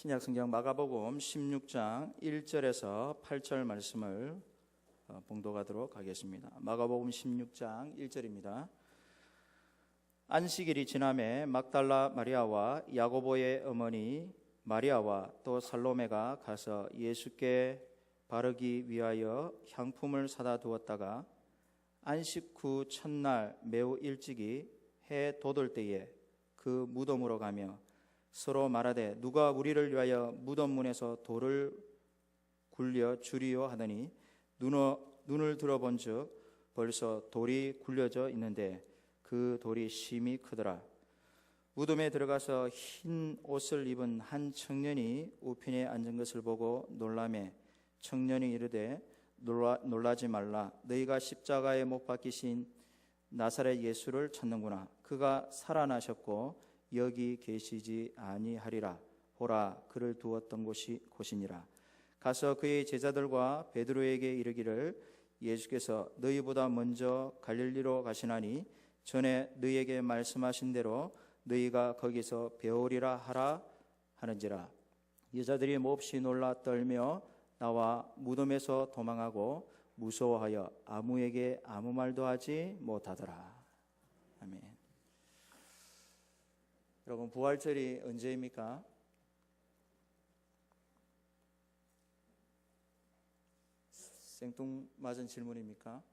신약 성경 마가복음 16장 1절에서 8절 말씀을 어, 봉독하도록 하겠습니다. 마가복음 16장 1절입니다. 안식일이 지남에 막달라 마리아와 야고보의 어머니 마리아와 또 살로메가 가서 예수께 바르기 위하여 향품을 사다 두었다가 안식 후 첫날 매우 일찍이 해 돋을 때에 그 무덤으로 가며 서로 말하되 누가 우리를 위하여 무덤 문에서 돌을 굴려 주리요 하더니 눈을 들어본즉 벌써 돌이 굴려져 있는데 그 돌이 심히 크더라. 무덤에 들어가서 흰 옷을 입은 한 청년이 우편에 앉은 것을 보고 놀라매 청년이 이르되 놀라, 놀라지 말라. 너희가 십자가에 못 박히신 나사렛 예수를 찾는구나. 그가 살아나셨고 여기 계시지 아니하리라. 보라 그를 두었던 곳이 곳이니라. 가서 그의 제자들과 베드로에게 이르기를 예수께서 너희보다 먼저 갈릴리로 가시나니 전에 너희에게 말씀하신 대로 너희가 거기서 배우리라 하라 하는지라. 여자들이 몹시 놀라 떨며 나와 무덤에서 도망하고 무서워하여 아무에게 아무 말도 하지 못하더라. 아멘. 여러분 부활절이 언제입니까? 생뚱맞은 질문입니까?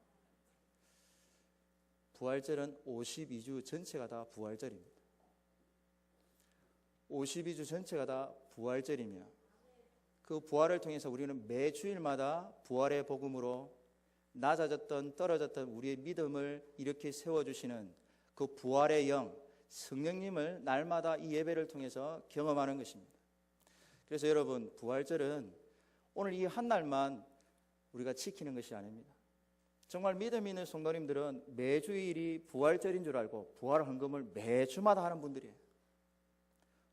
부활절은 52주 전체가 다 부활절입니다. 52주 전체가 다 부활절이며 그 부활을 통해서 우리는 매 주일마다 부활의 복음으로 낮아졌던 떨어졌던 우리의 믿음을 이렇게 세워주시는 그 부활의 영, 성령님을 날마다 이 예배를 통해서 경험하는 것입니다. 그래서 여러분, 부활절은 오늘 이 한 날만 우리가 지키는 것이 아닙니다. 정말 믿음 있는 성도님들은 매주일이 부활절인 줄 알고 부활 헌금을 매주마다 하는 분들이에요.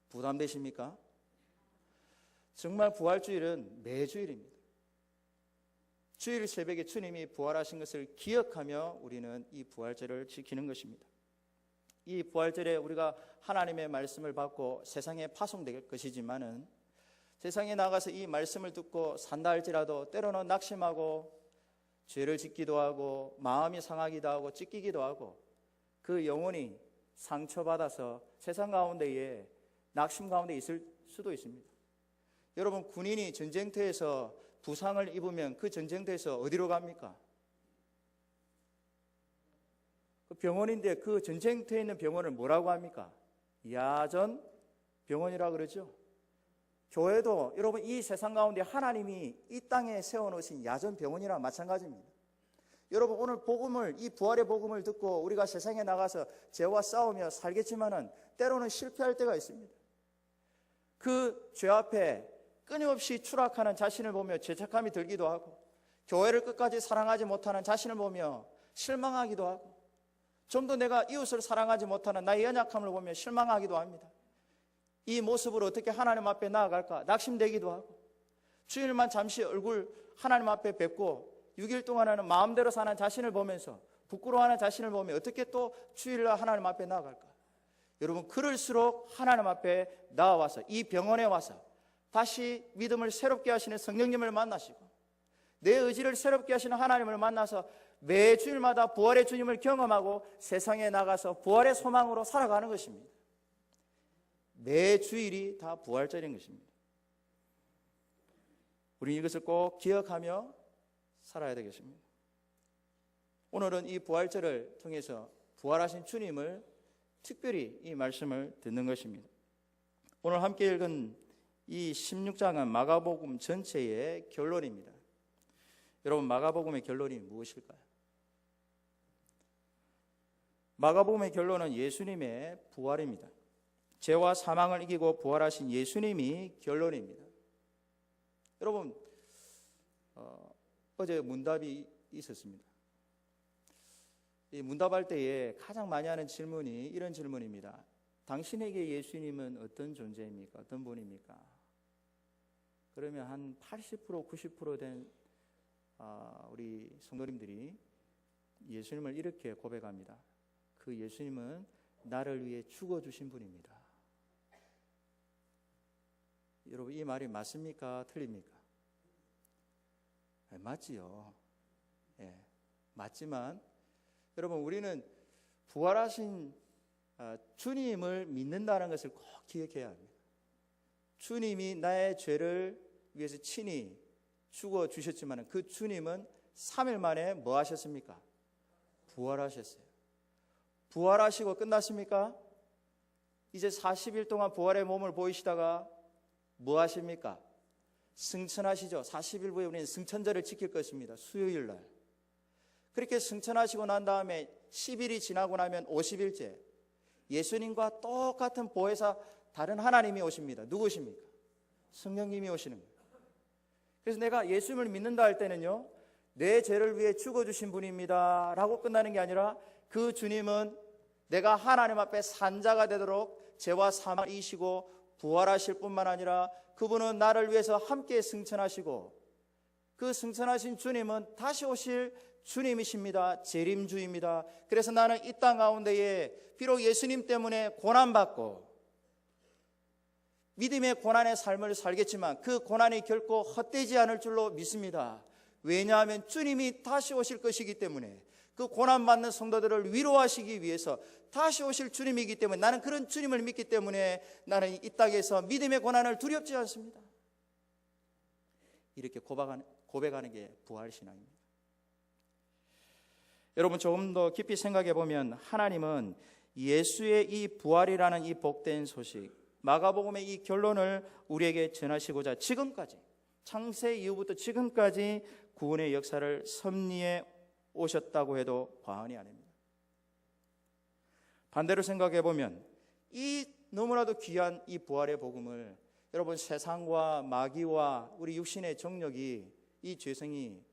부담되십니까? 정말 부활주일은 매주일입니다. 주일 새벽에 주님이 부활하신 것을 기억하며 우리는 이 부활절을 지키는 것입니다. 이 부활절에 우리가 하나님의 말씀을 받고 세상에 파송될 것이지만은 세상에 나가서 이 말씀을 듣고 산다 할지라도 때로는 낙심하고 죄를 짓기도 하고 마음이 상하기도 하고 찢기기도 하고 그 영혼이 상처받아서 세상 가운데에 낙심 가운데 있을 수도 있습니다. 여러분 군인이 전쟁터에서 부상을 입으면 그 전쟁터에서 어디로 갑니까? 그 병원인데 그 전쟁터에 있는 병원을 뭐라고 합니까? 야전 병원이라 그러죠. 교회도 여러분 이 세상 가운데 하나님이 이 땅에 세워놓으신 야전 병원이랑 마찬가지입니다. 여러분 오늘 복음을 이 부활의 복음을 듣고 우리가 세상에 나가서 죄와 싸우며 살겠지만은 때로는 실패할 때가 있습니다. 그 죄 앞에 끊임없이 추락하는 자신을 보며 죄책감이 들기도 하고 교회를 끝까지 사랑하지 못하는 자신을 보며 실망하기도 하고 좀 더 내가 이웃을 사랑하지 못하는 나의 연약함을 보며 실망하기도 합니다. 이 모습으로 어떻게 하나님 앞에 나아갈까 낙심되기도 하고 주일만 잠시 얼굴 하나님 앞에 뵙고 6일 동안은 마음대로 사는 자신을 보면서 부끄러워하는 자신을 보며 어떻게 또 주일날 하나님 앞에 나아갈까 여러분 그럴수록 하나님 앞에 나와서 이 병원에 와서 다시 믿음을 새롭게 하시는 성령님을 만나시고 내 의지를 새롭게 하시는 하나님을 만나서 매 주일마다 부활의 주님을 경험하고 세상에 나가서 부활의 소망으로 살아가는 것입니다. 매 주일이 다 부활절인 것입니다. 우리 이것을 꼭 기억하며 살아야 되겠습니다. 오늘은 이 부활절을 통해서 부활하신 주님을 특별히 이 말씀을 듣는 것입니다. 오늘 함께 읽은 이 16장은 마가복음 전체의 결론입니다. 여러분, 마가복음의 결론이 무엇일까요? 마가복음의 결론은 예수님의 부활입니다. 죄와 사망을 이기고 부활하신 예수님이 결론입니다. 여러분, 어, 어제 문답이 있었습니다. 이 문답할 때에 가장 많이 하는 질문이 이런 질문입니다. 당신에게 예수님은 어떤 존재입니까? 어떤 분입니까? 그러면 한 80% 90%된 아, 우리 성도님들이 예수님을 이렇게 고백합니다. 그 예수님은 나를 위해 죽어 주신 분입니다. 여러분 이 말이 맞습니까? 틀립니까? 네, 맞지요. 예, 맞지만 여러분 우리는 부활하신 아, 주님을 믿는다는 것을 꼭 기억해야 합니다. 주님이 나의 죄를 위해서 친히 죽어 주셨지만 그 주님은 3일 만에 뭐 하셨습니까? 부활하셨어요. 부활하시고 끝났습니까? 이제 40일 동안 부활의 몸을 보이시다가 뭐 하십니까? 승천하시죠. 40일 후에 우리는 승천절을 지킬 것입니다. 수요일 날. 그렇게 승천하시고 난 다음에 10일이 지나고 나면 50일째 예수님과 똑같은 보혜사 다른 하나님이 오십니다. 누구십니까? 성령님이 오시는 거예요. 그래서 내가 예수님을 믿는다 할 때는요, 내 죄를 위해 죽어주신 분입니다. 라고 끝나는 게 아니라 그 주님은 내가 하나님 앞에 산자가 되도록 죄와 사망을 이시고 부활하실 뿐만 아니라 그분은 나를 위해서 함께 승천하시고 그 승천하신 주님은 다시 오실 주님이십니다. 재림주입니다. 그래서 나는 이 땅 가운데에 비록 예수님 때문에 고난받고 믿음의 고난의 삶을 살겠지만 그 고난이 결코 헛되지 않을 줄로 믿습니다. 왜냐하면 주님이 다시 오실 것이기 때문에 그 고난받는 성도들을 위로하시기 위해서 다시 오실 주님이기 때문에 나는 그런 주님을 믿기 때문에 나는 이 땅에서 믿음의 고난을 두렵지 않습니다. 이렇게 고백하는, 게 부활신앙입니다. 여러분 조금 더 깊이 생각해 보면 하나님은 예수의 이 부활이라는 이 복된 소식, 마가복음의 이 결론을 우리에게 전하시고자 지금까지 창세 이후부터 지금까지 구원의 역사를 섭리해 오셨다고 해도 과언이 아닙니다. 반대로 생각해 보면 이 너무나도 귀한 이 부활의 복음을 여러분 세상과 마귀와 우리 육신의 정력이 이 죄성이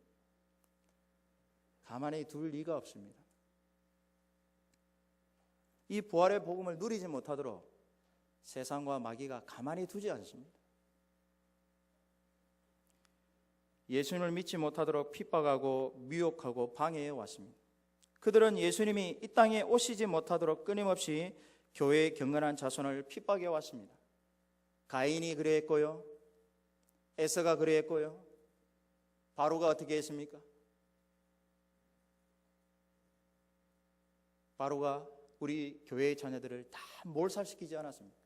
가만히 둘 리가 없습니다. 이 부활의 복음을 누리지 못하도록 세상과 마귀가 가만히 두지 않습니다. 예수님을 믿지 못하도록 핍박하고 미혹하고 방해해 왔습니다. 그들은 예수님이 이 땅에 오시지 못하도록 끊임없이 교회의 경건한 자손을 핍박해 왔습니다. 가인이 그래했고요. 에서가 그래했고요. 바로가 어떻게 했습니까? 바로가 우리 교회의 자녀들을 다 몰살시키지 않았습니까?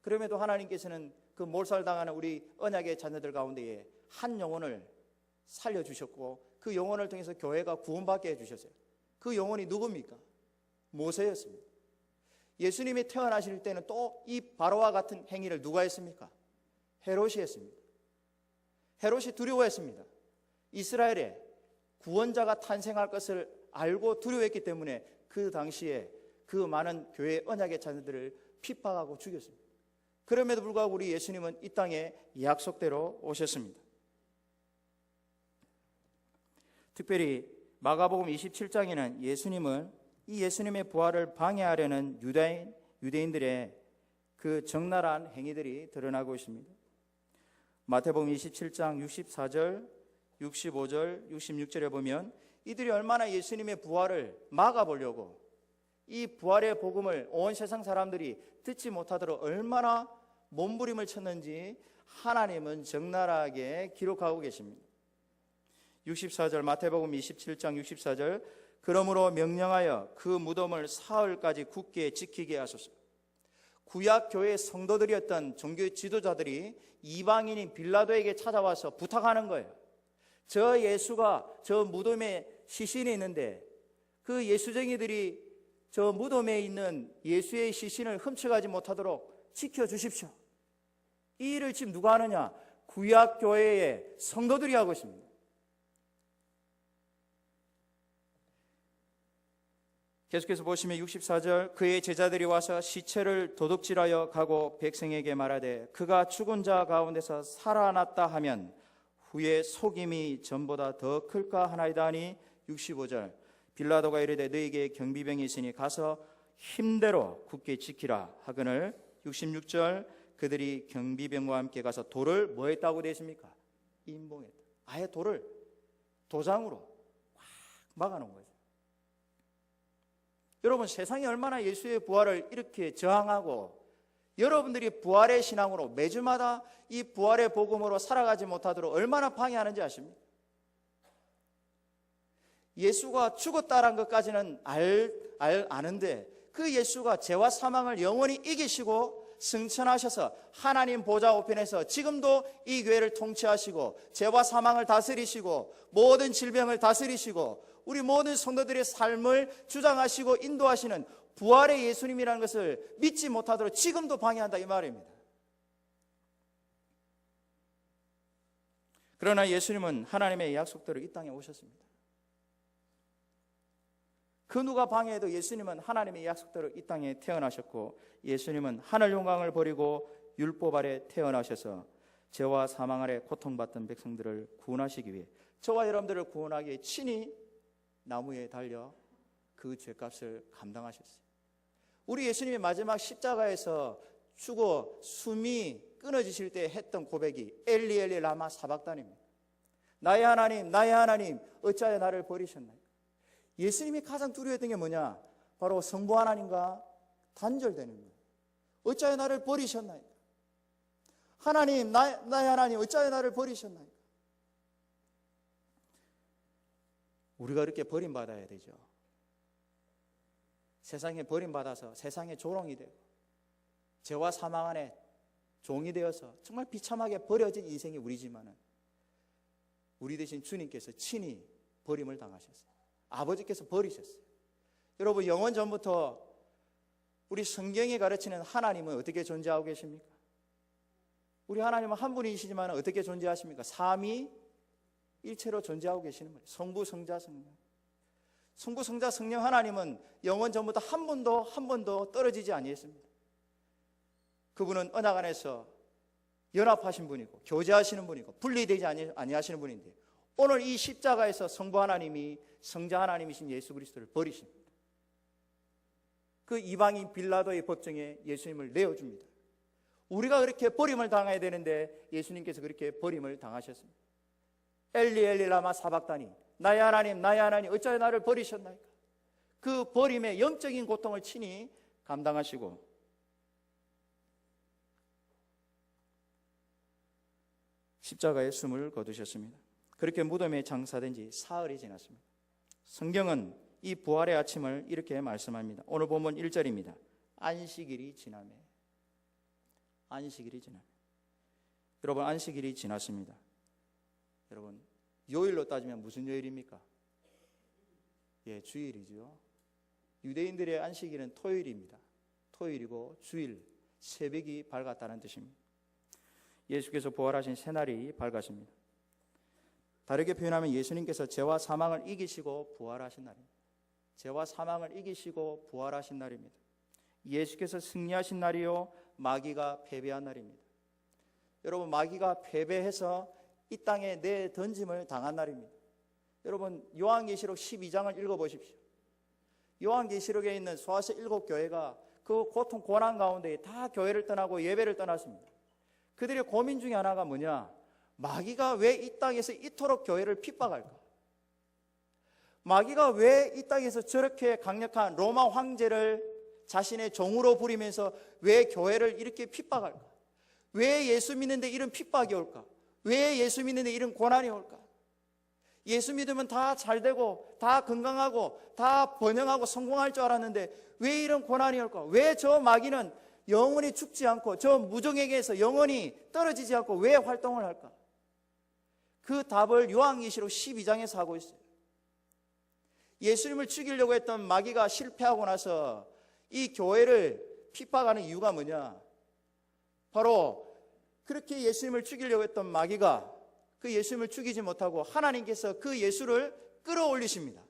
그럼에도 하나님께서는 그 몰살당하는 우리 언약의 자녀들 가운데에 한 영혼을 살려주셨고 그 영혼을 통해서 교회가 구원받게 해주셨어요. 그 영혼이 누굽니까? 모세였습니다. 예수님이 태어나실 때는 또 이 바로와 같은 행위를 누가 했습니까? 헤롯이 했습니다. 헤롯이 두려워했습니다. 이스라엘에 구원자가 탄생할 것을 알고 두려워했기 때문에 그 당시에 그 많은 교회 언약의 자녀들을 핍박하고 죽였습니다. 그럼에도 불구하고 우리 예수님은 이 땅에 약속대로 오셨습니다. 특별히 마가복음 27장에는 예수님을 이 예수님의 부활을 방해하려는 유다인 유대인들의 그 적나라한 행위들이 드러나고 있습니다. 마태복음 27장 64절, 65절, 66절에 보면 이들이 얼마나 예수님의 부활을 막아보려고 이 부활의 복음을 온 세상 사람들이 듣지 못하도록 얼마나 몸부림을 쳤는지 하나님은 적나라하게 기록하고 계십니다. 64절 마태복음 27장 64절 그러므로 명령하여 그 무덤을 사흘까지 굳게 지키게 하소서. 구약 교회 성도들이었던 종교 지도자들이 이방인인 빌라도에게 찾아와서 부탁하는 거예요. 저 예수가 저 무덤에 시신이 있는데 그 예수쟁이들이 저 무덤에 있는 예수의 시신을 훔쳐가지 못하도록 지켜 주십시오. 이 일을 지금 누가 하느냐? 구약 교회의 성도들이 하고 있습니다. 계속해서 보시면 64절 그의 제자들이 와서 시체를 도둑질하여 가고 백성에게 말하되 그가 죽은 자 가운데서 살아났다 하면 후에 속임이 전보다 더 클까 하나이다 하니 65절 빌라도가 이르되 너에게 경비병이 있으니 가서 힘대로 굳게 지키라 하거늘 66절 그들이 경비병과 함께 가서 돌을 뭐 했다고 되어 있습니까? 인봉했다. 아예 돌을 도장으로 확 막아놓은 거죠. 여러분 세상이 얼마나 예수의 부활을 이렇게 저항하고 여러분들이 부활의 신앙으로 매주마다 이 부활의 복음으로 살아가지 못하도록 얼마나 방해하는지 아십니까? 예수가 죽었다는 것까지는 알, 알, 아는데 그 예수가 죄와 사망을 영원히 이기시고 승천하셔서 하나님 보좌 우편에서 지금도 이 교회를 통치하시고 죄와 사망을 다스리시고 모든 질병을 다스리시고 우리 모든 성도들의 삶을 주장하시고 인도하시는 부활의 예수님이라는 것을 믿지 못하도록 지금도 방해한다 이 말입니다. 그러나 예수님은 하나님의 약속대로 이 땅에 오셨습니다. 그 누가 방해해도 예수님은 하나님의 약속대로 이 땅에 태어나셨고 예수님은 하늘 영광을 버리고 율법 아래 태어나셔서 죄와 사망 아래 고통받던 백성들을 구원하시기 위해 저와 여러분들을 구원하기 위해 친히 나무에 달려 그 죄값을 감당하셨어요. 우리 예수님이 마지막 십자가에서 죽어 숨이 끊어지실 때 했던 고백이 엘리 엘리 라마 사박단입니다. 나의 하나님, 나의 하나님, 어찌하여 나를 버리셨나요? 예수님이 가장 두려워했던 게 뭐냐? 바로 성부 하나님과 단절되는 거예요. 어찌하여 나를 버리셨나요? 하나님, 나, 나의 하나님, 어찌하여 나를 버리셨나요? 우리가 이렇게 버림받아야 되죠. 세상에 버림받아서 세상의 조롱이 되고 죄와 사망 안에 종이 되어서 정말 비참하게 버려진 인생이 우리지만은 우리 대신 주님께서 친히 버림을 당하셨어요. 아버지께서 버리셨어요. 여러분 영원 전부터 우리 성경에 가르치는 하나님은 어떻게 존재하고 계십니까? 우리 하나님은 한 분이시지만 어떻게 존재하십니까? 삼위 일체로 존재하고 계시는 거예요. 성부, 성자, 성령. 성부, 성자, 성령 하나님은 영원 전부터 한 번도 한 번도 떨어지지 아니했습니다. 그분은 언약 안에서 연합하신 분이고 교제하시는 분이고 분리되지 아니- 아니하시는 분인데 오늘 이 십자가에서 성부 하나님이 성자 하나님이신 예수 그리스도를 버리십니다. 그 이방인 빌라도의 법정에 예수님을 내어줍니다. 우리가 그렇게 버림을 당해야 되는데 예수님께서 그렇게 버림을 당하셨습니다. 엘리 엘리 라마 사박다니 나의 하나님 나의 하나님 어찌하여 나를 버리셨나이까 그 버림의 영적인 고통을 친히 감당하시고 십자가에 숨을 거두셨습니다. 그렇게 무덤에 장사된 지 사흘이 지났습니다. 성경은 이 부활의 아침을 이렇게 말씀합니다. 오늘 본문 1절입니다. 안식일이 지나매. 안식일이 지나매. 여러분 안식일이 지났습니다. 여러분 요일로 따지면 무슨 요일입니까? 예, 주일이죠. 유대인들의 안식일은 토요일입니다. 토요일이고 주일 새벽이 밝았다는 뜻입니다. 예수께서 부활하신 새날이 밝았습니다. 다르게 표현하면 예수님께서 죄와 사망을 이기시고 부활하신 날입니다. 죄와 사망을 이기시고 부활하신 날입니다. 예수께서 승리하신 날이요 마귀가 패배한 날입니다. 여러분 마귀가 패배해서 이 땅에 내 던짐을 당한 날입니다. 여러분 요한계시록 12장을 읽어 보십시오. 요한계시록에 있는 소아서 일곱 교회가 그 고통 고난 가운데 다 교회를 떠나고 예배를 떠났습니다. 그들의 고민 중에 하나가 뭐냐? 마귀가 왜 이 땅에서 이토록 교회를 핍박할까? 마귀가 왜 이 땅에서 저렇게 강력한 로마 황제를 자신의 종으로 부리면서 왜 교회를 이렇게 핍박할까? 왜 예수 믿는데 이런 핍박이 올까? 왜 예수 믿는데 이런 고난이 올까? 예수 믿으면 다 잘 되고 다 건강하고 다 번영하고 성공할 줄 알았는데 왜 이런 고난이 올까? 왜 저 마귀는 영원히 죽지 않고 저 무정에게서 영원히 떨어지지 않고 왜 활동을 할까? 그 답을 요한계시록 12장에서 하고 있어요. 예수님을 죽이려고 했던 마귀가 실패하고 나서 이 교회를 핍박하는 이유가 뭐냐? 바로 그렇게 예수님을 죽이려고 했던 마귀가 그 예수님을 죽이지 못하고 하나님께서 그 예수를 끌어올리십니다.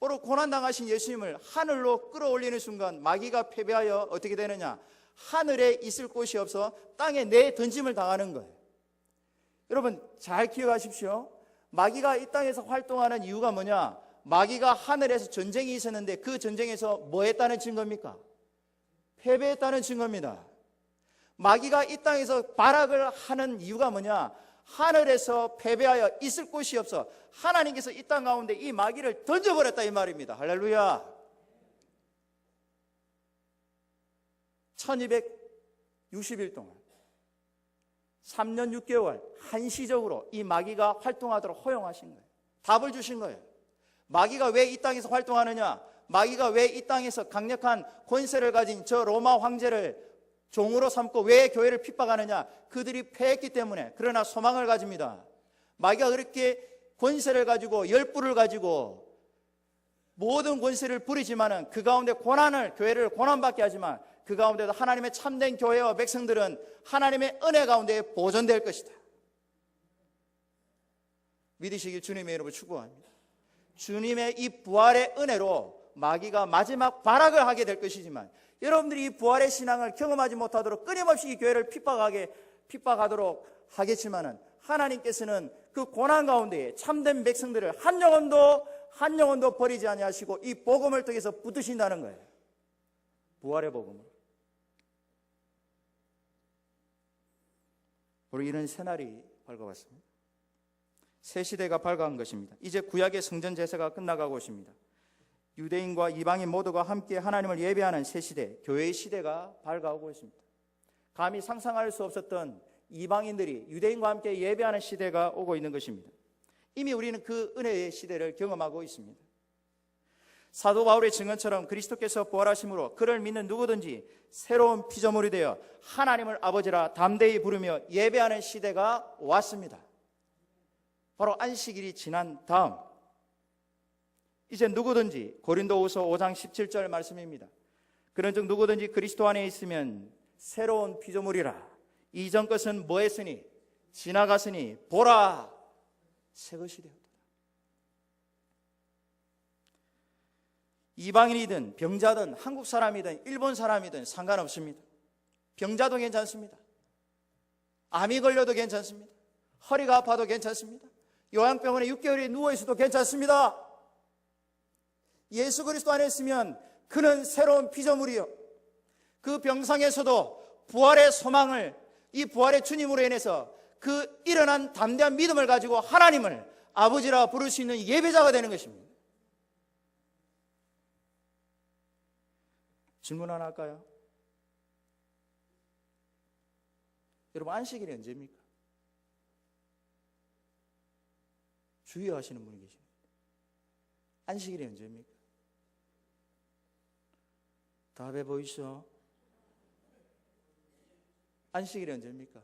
바로 고난당하신 예수님을 하늘로 끌어올리는 순간 마귀가 패배하여 어떻게 되느냐? 하늘에 있을 곳이 없어 땅에 내 던짐을 당하는 거예요. 여러분 잘 기억하십시오. 마귀가 이 땅에서 활동하는 이유가 뭐냐? 마귀가 하늘에서 전쟁이 있었는데 그 전쟁에서 뭐 했다는 증거입니까? 패배했다는 증거입니다. 마귀가 이 땅에서 발악을 하는 이유가 뭐냐? 하늘에서 패배하여 있을 곳이 없어 하나님께서 이 땅 가운데 이 마귀를 던져버렸다 이 말입니다. 할렐루야. 1260일 동안 3년 6개월 한시적으로 이 마귀가 활동하도록 허용하신 거예요. 답을 주신 거예요. 마귀가 왜 이 땅에서 활동하느냐? 마귀가 왜 이 땅에서 강력한 권세를 가진 저 로마 황제를 종으로 삼고 왜 교회를 핍박하느냐? 그들이 패했기 때문에 그러나 소망을 가집니다. 마귀가 그렇게 권세를 가지고 열불을 가지고 모든 권세를 부리지만은 그 가운데 고난을 교회를 고난받게 하지만 그 가운데도 하나님의 참된 교회와 백성들은 하나님의 은혜 가운데 보존될 것이다. 믿으시길 주님의 이름으로 축복합니다. 주님의 이 부활의 은혜로 마귀가 마지막 발악을 하게 될 것이지만 여러분들이 이 부활의 신앙을 경험하지 못하도록 끊임없이 이 교회를 핍박하게 핍박하도록 하겠지만은 하나님께서는 그 고난 가운데 참된 백성들을 한 영혼도 한 영혼도 버리지 아니하시고 이 복음을 통해서 붙드신다는 거예요. 부활의 복음을. 우리 이런 새날이 밝아왔습니다. 새 시대가 밝아온 것입니다. 이제 구약의 성전 제사가 끝나가고 있습니다. 유대인과 이방인 모두가 함께 하나님을 예배하는 새 시대, 교회의 시대가 밝아오고 있습니다. 감히 상상할 수 없었던 이방인들이 유대인과 함께 예배하는 시대가 오고 있는 것입니다. 이미 우리는 그 은혜의 시대를 경험하고 있습니다. 사도 바울의 증언처럼 그리스도께서 부활하심으로 그를 믿는 누구든지 새로운 피조물이 되어 하나님을 아버지라 담대히 부르며 예배하는 시대가 왔습니다. 바로 안식일이 지난 다음 이제 누구든지 고린도후서 5장 17절 말씀입니다. 그런즉 누구든지 그리스도 안에 있으면 새로운 피조물이라 이전 것은 뭐했으니 지나갔으니 보라 새 것이 되었다. 이방인이든 병자든 한국 사람이든 일본 사람이든 상관없습니다. 병자도 괜찮습니다. 암이 걸려도 괜찮습니다. 허리가 아파도 괜찮습니다. 요양병원에 6개월이 누워 있어도 괜찮습니다. 예수 그리스도 안에 있으면 그는 새로운 피조물이요. 그 병상에서도 부활의 소망을 이 부활의 주님으로 인해서 그 일어난 담대한 믿음을 가지고 하나님을 아버지라 부를 수 있는 예배자가 되는 것입니다. 질문 하나 할까요? 여러분 안식일이 언제입니까? 주의하시는 분이 계십니다. 안식일이 언제입니까? 답해 보이시오. 안식일이 언제입니까?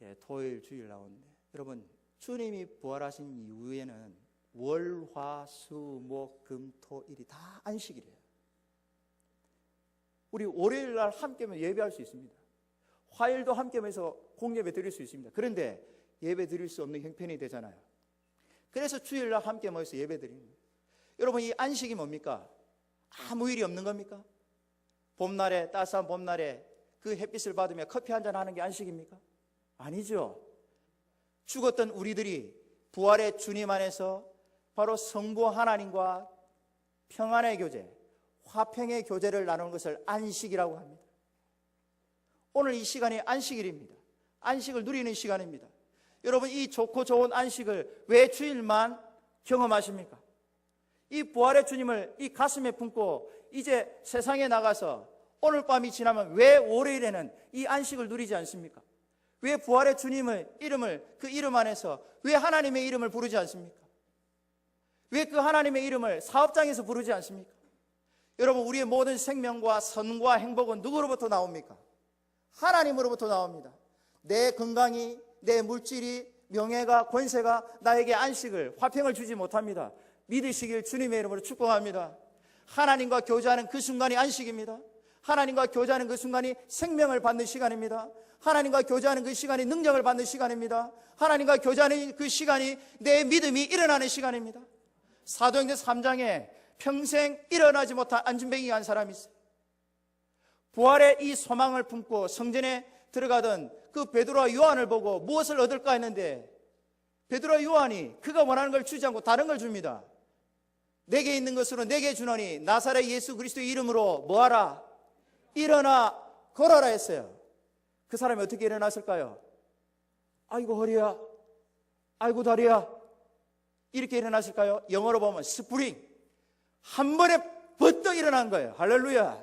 예, 토요일, 주일 나오는데 여러분 주님이 부활하신 이후에는 월, 화, 수, 목, 금, 토, 일이 다 안식일이에요. 우리 월요일 날 함께면 예배할 수 있습니다. 화요일도 함께면서 공예배 드릴 수 있습니다. 그런데 예배 드릴 수 없는 형편이 되잖아요. 그래서 주일 날 함께 모여서 예배 드립니다. 여러분 이 안식이 뭡니까? 아무 일이 없는 겁니까? 봄날에 따스한 봄날에 그 햇빛을 받으며 커피 한 잔 하는 게 안식입니까? 아니죠. 죽었던 우리들이 부활의 주님 안에서 바로 성부 하나님과 평안의 교제, 화평의 교제를 나누는 것을 안식이라고 합니다. 오늘 이 시간이 안식일입니다. 안식을 누리는 시간입니다. 여러분 이 좋고 좋은 안식을 왜 주일만 경험하십니까? 이 부활의 주님을 이 가슴에 품고 이제 세상에 나가서 오늘 밤이 지나면 왜 월요일에는 이 안식을 누리지 않습니까? 왜 부활의 주님을 이름을 그 이름 안에서 왜 하나님의 이름을 부르지 않습니까? 왜 그 하나님의 이름을 사업장에서 부르지 않습니까? 여러분 우리의 모든 생명과 선과 행복은 누구로부터 나옵니까? 하나님으로부터 나옵니다. 내 건강이 내 물질이 명예가 권세가 나에게 안식을 화평을 주지 못합니다. 믿으시길 주님의 이름으로 축복합니다. 하나님과 교제하는 그 순간이 안식입니다. 하나님과 교제하는 그 순간이 생명을 받는 시간입니다. 하나님과 교제하는 그 시간이 능력을 받는 시간입니다. 하나님과 교제하는 그 시간이 내 믿음이 일어나는 시간입니다. 사도행전 3장에 평생 일어나지 못한 안진뱅이가 한 사람이 있어요. 부활의 이 소망을 품고 성전에 들어가던 그 베드로와 요한을 보고 무엇을 얻을까 했는데 베드로와 요한이 그가 원하는 걸 주지 않고 다른 걸 줍니다. 내게 있는 것으로 내게 주노니 나사렛 예수 그리스도의 이름으로 뭐하라? 일어나 걸어라 했어요. 그 사람이 어떻게 일어났을까요? 아이고 허리야. 아이고 다리야. 이렇게 일어났을까요? 영어로 보면 스프링. 한 번에 먼저 일어난 거예요. 할렐루야.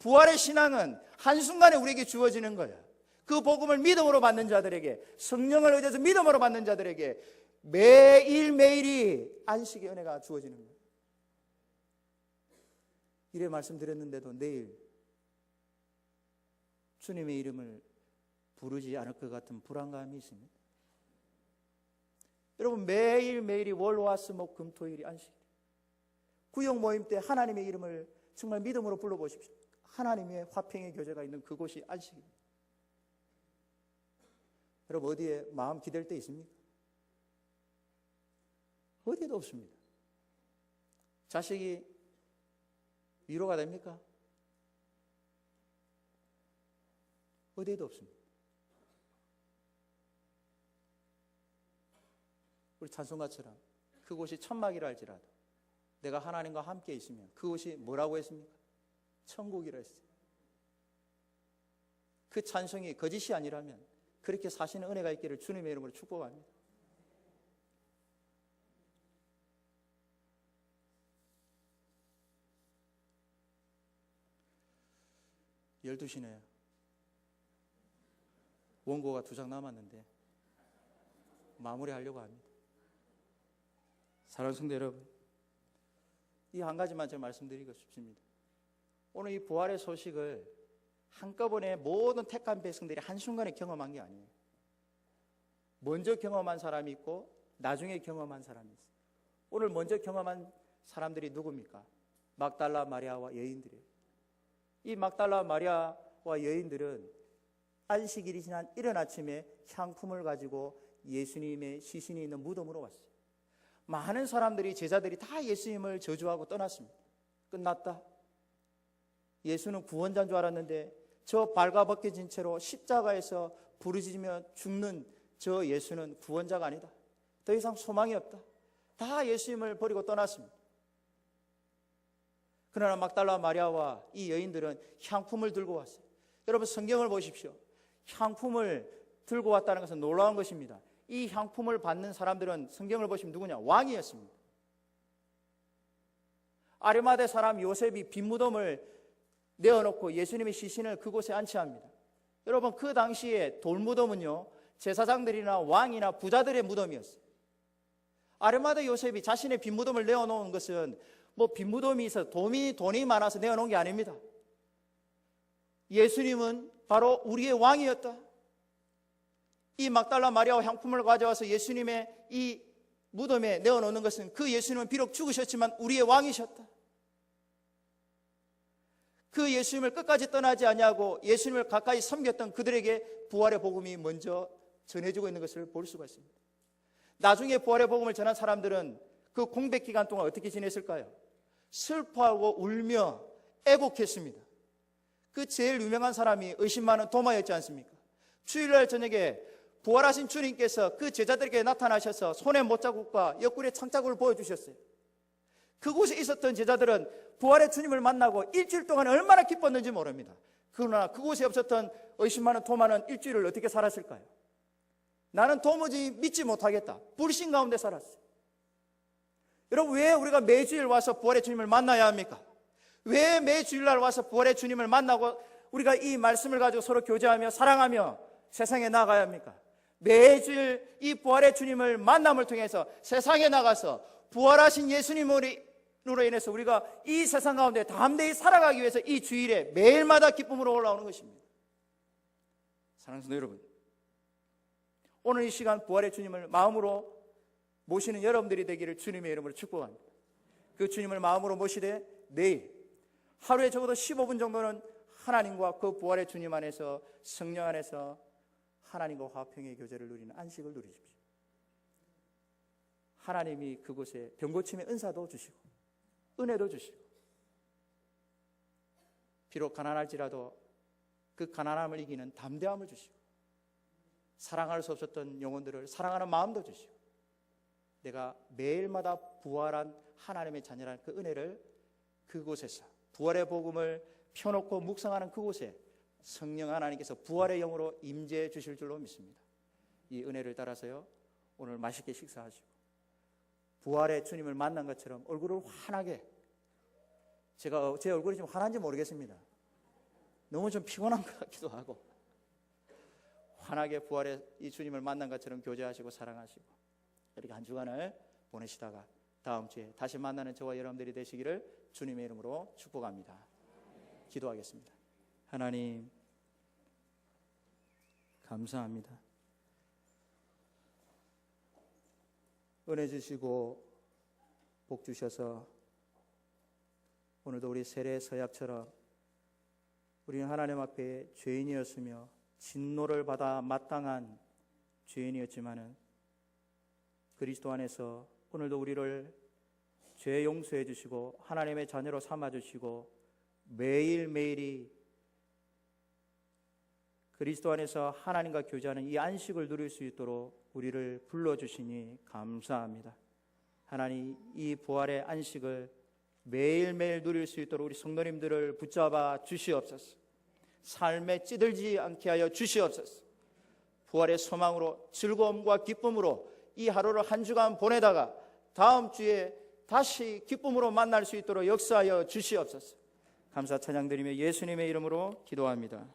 부활의 신앙은 한순간에 우리에게 주어지는 거예요. 그 복음을 믿음으로 받는 자들에게 성령을 의지해서 믿음으로 받는 자들에게 매일매일이 안식의 은혜가 주어지는 거예요. 이래 말씀드렸는데도 내일 주님의 이름을 부르지 않을 것 같은 불안감이 있습니다. 여러분 매일매일이 월화수목 금토일이 안식. 구역 모임 때 하나님의 이름을 정말 믿음으로 불러보십시오. 하나님의 화평의 교제가 있는 그곳이 안식입니다. 여러분 어디에 마음 기댈 때 있습니까? 어디에도 없습니다. 자식이 위로가 됩니까? 어디에도 없습니다. 우리 찬송가처럼 그곳이 천막이라 할지라도 내가 하나님과 함께 있으면 그곳이 뭐라고 했습니까? 천국이라 했어요. 그 찬송이 거짓이 아니라면 그렇게 사시는 은혜가 있기를 주님의 이름으로 축복합니다. 열두 시네요. 원고가 두 장 남았는데 마무리하려고 합니다. 사랑하는 성도 여러분, 이 한 가지만 제가 말씀드리고 싶습니다. 오늘 이 부활의 소식을 한꺼번에 모든 택한 백성들이 한순간에 경험한 게 아니에요. 먼저 경험한 사람이 있고 나중에 경험한 사람이 있어요. 오늘 먼저 경험한 사람들이 누굽니까? 막달라 마리아와 여인들이에요. 이 막달라 마리아와 여인들은 안식일이 지난 이른 아침에 향품을 가지고 예수님의 시신이 있는 무덤으로 왔어요. 많은 사람들이 제자들이 다 예수님을 저주하고 떠났습니다. 끝났다. 예수는 구원자인 줄 알았는데 저 발가벗겨진 채로 십자가에서 부르짖으며 죽는 저 예수는 구원자가 아니다. 더 이상 소망이 없다. 다 예수님을 버리고 떠났습니다. 그러나 막달라 마리아와 이 여인들은 향품을 들고 왔어요. 여러분 성경을 보십시오. 향품을 들고 왔다는 것은 놀라운 것입니다. 이 향품을 받는 사람들은 성경을 보시면 누구냐? 왕이었습니다. 아리마대 사람 요셉이 빈무덤을 내어놓고 예수님의 시신을 그곳에 안치합니다. 여러분 그 당시에 돌무덤은요 제사장들이나 왕이나 부자들의 무덤이었어요. 아르마다 요셉이 자신의 빈무덤을 내어놓은 것은 뭐 빈무덤이 있어 돈이 돈이 많아서 내어놓은 게 아닙니다. 예수님은 바로 우리의 왕이었다. 이 막달라 마리아와 향품을 가져와서 예수님의 이 무덤에 내어놓는 것은 그 예수님은 비록 죽으셨지만 우리의 왕이셨다. 그 예수님을 끝까지 떠나지 아니하고 예수님을 가까이 섬겼던 그들에게 부활의 복음이 먼저 전해지고 있는 것을 볼 수가 있습니다. 나중에 부활의 복음을 전한 사람들은 그 공백 기간 동안 어떻게 지냈을까요? 슬퍼하고 울며 애곡했습니다. 그 제일 유명한 사람이 의심 많은 도마였지 않습니까? 주일날 저녁에 부활하신 주님께서 그 제자들에게 나타나셔서 손에 못자국과 옆구리에 창자국을 보여주셨어요. 그곳에 있었던 제자들은 부활의 주님을 만나고 일주일 동안 얼마나 기뻤는지 모릅니다. 그러나 그곳에 없었던 의심 많은 도마는 일주일을 어떻게 살았을까요? 나는 도무지 믿지 못하겠다. 불신 가운데 살았어요. 여러분, 왜 우리가 매주일 와서 부활의 주님을 만나야 합니까? 왜 매주일날 와서 부활의 주님을 만나고 우리가 이 말씀을 가지고 서로 교제하며 사랑하며 세상에 나가야 합니까? 매주일 이 부활의 주님을 만남을 통해서 세상에 나가서 부활하신 예수님으로 인해서 우리가 이 세상 가운데 담대히 살아가기 위해서 이 주일에 매일마다 기쁨으로 올라오는 것입니다. 사랑하는 여러분, 오늘 이 시간 부활의 주님을 마음으로 모시는 여러분들이 되기를 주님의 이름으로 축복합니다. 그 주님을 마음으로 모시되 내일 하루에 적어도 15분 정도는 하나님과 그 부활의 주님 안에서 성령 안에서 하나님과 화평의 교제를 누리는 안식을 누리십시오. 하나님이 그곳에 병고침의 은사도 주시고 은혜도 주시고 비록 가난할지라도 그 가난함을 이기는 담대함을 주시고 사랑할 수 없었던 영혼들을 사랑하는 마음도 주시고 내가 매일마다 부활한 하나님의 자녀라는 그 은혜를 그곳에서 부활의 복음을 펴놓고 묵상하는 그곳에 성령 하나님께서 부활의 영으로 임재해 주실 줄로 믿습니다. 이 은혜를 따라서요 오늘 맛있게 식사하시고 부활의 주님을 만난 것처럼 얼굴을 환하게 제가 어, 제 얼굴이 좀 환한지 모르겠습니다. 너무 좀 피곤한 것 같기도 하고 환하게 부활의 이 주님을 만난 것처럼 교제하시고 사랑하시고 이렇게 한 주간을 보내시다가 다음 주에 다시 만나는 저와 여러분들이 되시기를 주님의 이름으로 축복합니다. 기도하겠습니다. 하나님 감사합니다. 은혜 주시고 복 주셔서 오늘도 우리 세례 서약처럼 우리는 하나님 앞에 죄인이었으며 진노를 받아 마땅한 죄인이었지만은 그리스도 안에서 오늘도 우리를 죄 용서해 주시고 하나님의 자녀로 삼아 주시고 매일매일이 그리스도 안에서 하나님과 교제하는 이 안식을 누릴 수 있도록 우리를 불러 주시니 감사합니다. 하나님 이 부활의 안식을 매일매일 누릴 수 있도록 우리 성도님들을 붙잡아 주시옵소서. 삶에 찌들지 않게 하여 주시옵소서. 부활의 소망으로 즐거움과 기쁨으로 이 하루를 한 주간 보내다가 다음 주에 다시 기쁨으로 만날 수 있도록 역사하여 주시옵소서. 감사 찬양드리며 예수님의 이름으로 기도합니다.